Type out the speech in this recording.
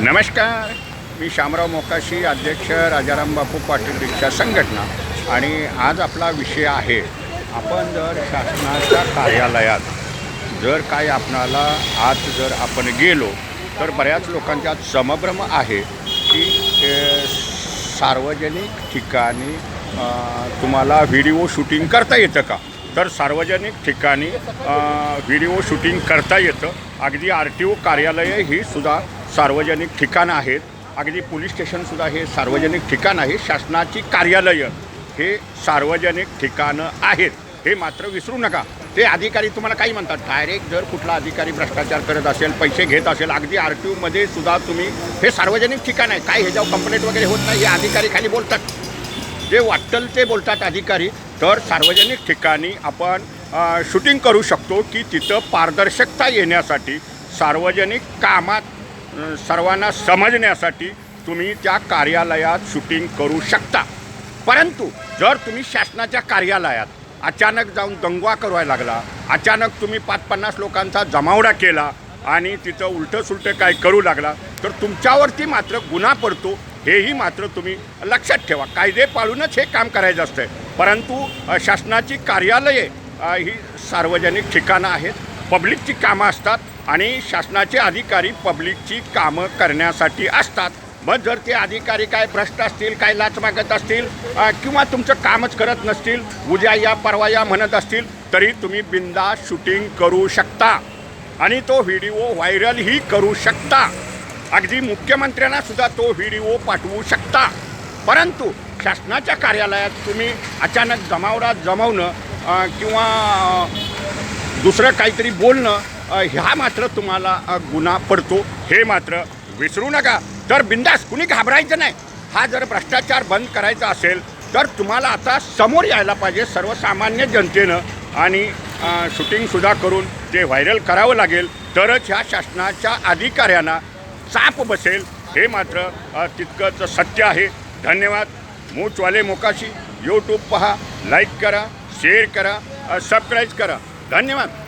नमस्कार. मी शामराव मोकाशी अध्यक्ष राजाराम बापू पाटील रिक्षा संघटना. आणि आज आपला विषय आहे आपण जर शासनाच्या कार्यालयात जर काय आपणाला आज जर आपण गेलो तर बऱ्याच लोकांच्या समभ्रम आहे की सार्वजनिक ठिकाणी तुम्हाला व्हिडिओ शूटिंग करता येतं का? तर सार्वजनिक ठिकाणी व्हिडिओ शूटिंग करता येतं. अगदी आर टी ओ कार्यालय ही सुद्धा सार्वजनिक ठिकाणं आहेत. अगदी पोलीस स्टेशनसुद्धा हे सार्वजनिक ठिकाण आहे शासनाची कार्यालयं हे सार्वजनिक ठिकाणं आहेत. हे मात्र विसरू नका. ते अधिकारी तुम्हाला काही म्हणतात? डायरेक्ट जर कुठला अधिकारी भ्रष्टाचार करत असेल पैसे घेत असेल अगदी आर टी ओमध्ये सुद्धा तुम्ही हे सार्वजनिक ठिकाण आहे. काय ह्याच्यावर कंप्लेंट वगैरे होत नाही हे अधिकारी खाली बोलतात. जे वाटेल ते बोलतात अधिकारी. तर सार्वजनिक ठिकाणी आपण शूटिंग करू शकतो की तिथं पारदर्शकता येण्यासाठी सार्वजनिक कामात सर्वांना समजण्यासाठी तुम्ही त्या कार्यालयात शूटिंग करू शकता. परंतु जर तुम्ही शासनाच्या कार्यालयात अचानक जाऊन दंगवा करायला लागला अचानक तुम्ही पाच पन्नास लोकांचा जमावडा केला आणि तिथं उलटं सुलटं काय करू लागला तर तुमच्यावरती मात्र गुन्हा पडतो हेही मात्र तुम्ही लक्षात ठेवा. कायदे पाळूनच हे काम करायचं असतं परंतु शासनाची कार्यालये ही सार्वजनिक ठिकाणं आहेत. पब्लिकची कामं असतात आणि शासनाचे अधिकारी पब्लिकची कामं करण्यासाठी असतात. मग जर ते अधिकारी काय भ्रष्ट असतील काय लाच मागत असतील किंवा तुमचं कामच करत नसतील उद्या या परवा या म्हणत असतील तरी तुम्ही बिंदा शूटिंग करू शकता. आणि तो व्हिडिओ व्हायरलही करू शकता. अगदी मुख्यमंत्र्यांना सुद्धा तो व्हिडिओ पाठवू शकता. परंतु शासनाच्या कार्यालयात तुम्ही अचानक जमावडा जमवणं किंवा दुसरं काहीतरी बोलणं ह्या मात्र तुम्हाला गुन्हा पडतो. हे मात्र विसरू नका. तर बिंदास कुणी घाबरायचं नाही. हा जर भ्रष्टाचार बंद करायचा असेल तर तुम्हाला आता समोर यायला पाहिजे सर्वसामान्य जनतेनं. आणि शूटिंगसुद्धा करून ते व्हायरल करावं लागेल तरच ह्या शासनाच्या अधिकाऱ्यांना चाप बसेल. हे मात्र तितकंच सत्य आहे. धन्यवाद. मूचवाले मोकाशी. यूट्यूब पहा. लाईक करा. शेअर करा. सबस्क्राईब करा. धन्यवाद.